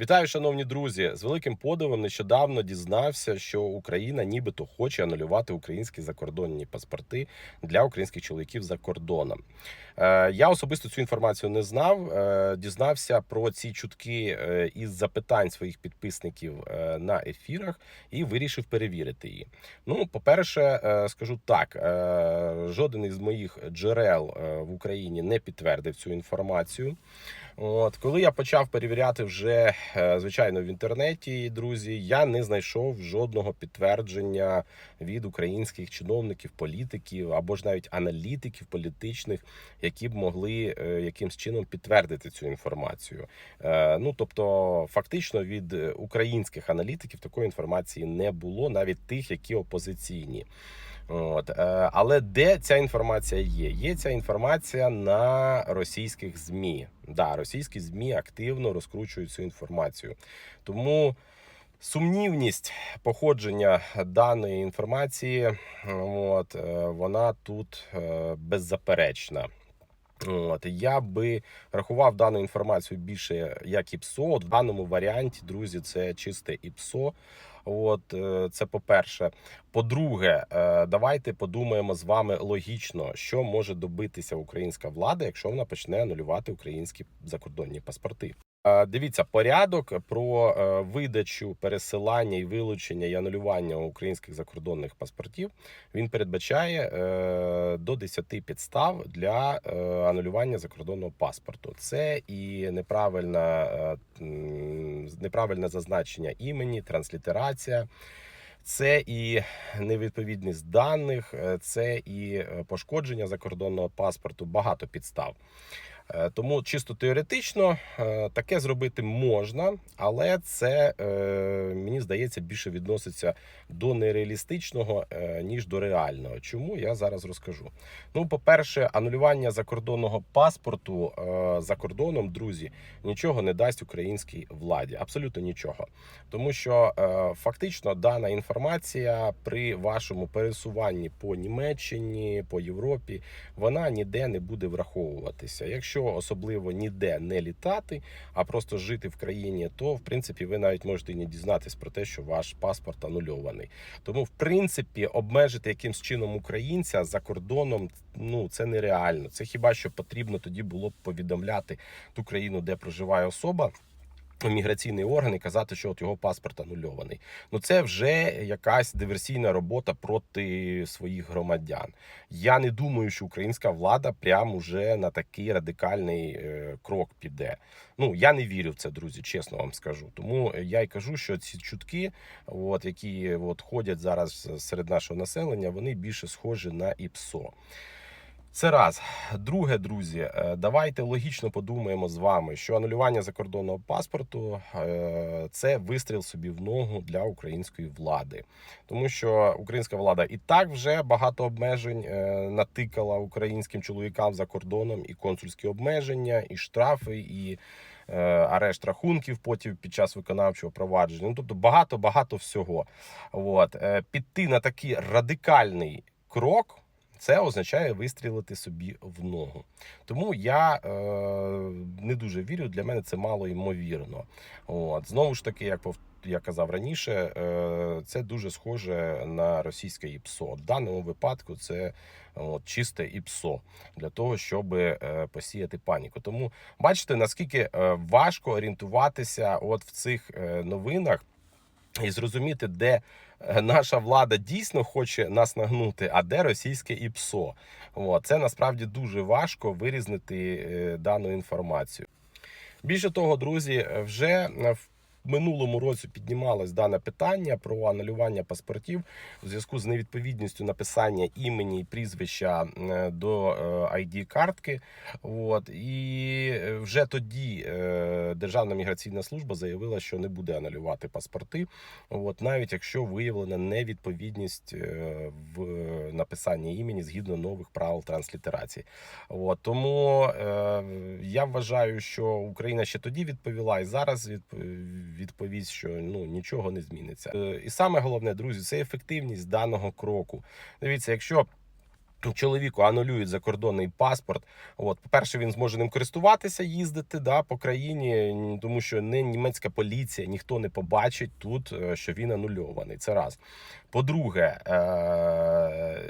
Вітаю, шановні друзі! З великим подивом нещодавно дізнався, що Україна нібито хоче анулювати українські закордонні паспорти для українських чоловіків за кордоном. Е, Я особисто цю інформацію не знав. Е, Дізнався про ці чутки е, із запитань своїх підписників на ефірах і вирішив перевірити її. Ну, по-перше, скажу так: жоден із моїх джерел в Україні не підтвердив цю інформацію. От коли я почав перевіряти вже е, звичайно в інтернеті, друзі, я не знайшов жодного підтвердження від українських чиновників, політиків або ж навіть аналітиків політичних, які б могли е, якимсь чином підтвердити цю інформацію. Е, Ну тобто, фактично від українських аналітиків такої інформації не було, навіть тих, які опозиційні. От, е, але де ця інформація є? Є ця інформація на російських змі. Да, російські змі активно розкручують цю інформацію. Тому сумнівність походження даної інформації, от, е, вона тут е, беззаперечна. От я би рахував дану інформацію більше як ІПСО. От в даному варіанті, друзі, це чисте ІПСО. От е, це по-перше. По-друге, е, давайте подумаємо з вами логічно, що може добитися українська влада, якщо вона почне анулювати українські закордонні паспорти. Е, Дивіться, порядок про е, видачу, пересилання і вилучення і анулювання українських закордонних паспортів він передбачає е, до 10 підстав для анулювання закордонного паспорту. Це і неправильна, е, неправильне зазначення імені, транслітерація. Це і невідповідність даних, це і пошкодження закордонного паспорту, багато підстав. Е, Тому чисто теоретично е, таке зробити можна, але це е, мені здається більше відноситься до нереалістичного ніж до реального. Чому я зараз розкажу? Ну, по-перше, анулювання закордонного паспорту за кордоном, друзі, нічого не дасть українській владі. Абсолютно нічого. Тому що фактично дана інформація при вашому пересуванні по Німеччині, по Європі, вона ніде не буде враховуватися. Якщо особливо ніде не літати, а просто жити в країні, то в принципі ви навіть можете не дізнатись про те, що ваш паспорт анульований. Тому, в принципі, обмежити якимсь чином українця за кордоном ну це нереально. Це хіба що потрібно тоді було б повідомляти ту країну, де проживає особа. Міграційний орган і казати, що от його паспорт анульований. Ну це вже якась диверсійна робота проти своїх громадян. Я не думаю, що українська влада прямо уже на такий радикальний е, крок піде. Ну я не вірю в це, друзі, чесно вам скажу. Тому я й кажу, що ці чутки, от які от ходять зараз серед нашого населення, вони більше схожі на ІПСО. Це раз. Друге, друзі, е, давайте логічно подумаємо з вами, що анулювання закордонного паспорту е, це вистріл собі в ногу для української влади, тому що українська влада і так вже багато обмежень е, натикала українським чоловікам за кордоном, і консульські обмеження, і штрафи, і арешт рахунків потім під час виконавчого провадження. Ну тобто багато багато всього. От піти на такий радикальний крок. Це означає вистрілити собі в ногу. Тому я е, не дуже вірю. Для мене це мало ймовірно. От знову ж таки, як я казав раніше, е, це дуже схоже на російське ІПСО. В даному випадку це от, чисте ІПСО для того, щоб е, посіяти паніку. Тому бачите, наскільки е, важко орієнтуватися от в цих е, новинах і зрозуміти, де е, наша влада дійсно хоче нас нагнути, а де російське ІПСО. От, це насправді дуже важко вирізнити е, дану інформацію. Більше того, друзі, вже е, в минулому році піднімалось дане питання про анулювання паспортів у зв'язку з невідповідністю написання імені і прізвища е, до id картки. От і е, вже тоді е, Державна міграційна служба заявила, що не буде анулювати паспорти. От навіть якщо виявлена невідповідність е, в написанні імені згідно нових правил транслітерації. От тому е, я вважаю, що Україна ще тоді відповіла, і зараз відп- відповість, що ну нічого не зміниться. Е, і саме головне, друзі, це ефективність даного кроку. Дивіться, якщо чоловіку анулюють закордонний паспорт. От, по-перше, він зможе ним користуватися, їздити да, по країні, тому що не німецька поліція, ніхто не побачить тут, е, що він анульований. Це раз. По-друге, е-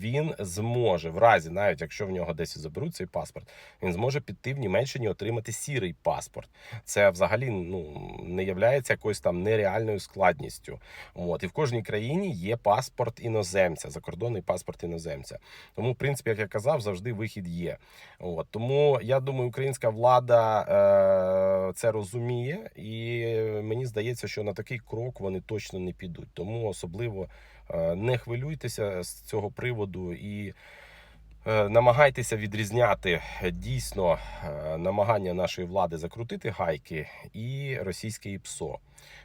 він зможе, в разі, навіть якщо в нього десь заберуть цей паспорт, він зможе піти в Німеччині отримати сірий паспорт. Це взагалі ну, не являється якоюсь там нереальною складністю. От, і в кожній країні є паспорт іноземця, закордонний паспорт іноземця. Тому, в принципі, як я казав, завжди вихід є. От тому я думаю, українська влада е, це розуміє, і мені здається, що на такий крок вони точно не підуть. Тому особливо е, не хвилюйтеся з цього приводу і. Е, Намагайтеся відрізняти е, дійсно е, намагання нашої влади закрутити гайки і російське ІПСО.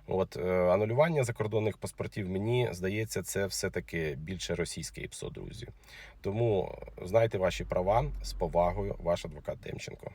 От анулювання закордонних паспортів, мені здається, це все-таки більше російське ІПСО, друзі. Тому знайте ваші права з повагою, ваш адвокат Демченко.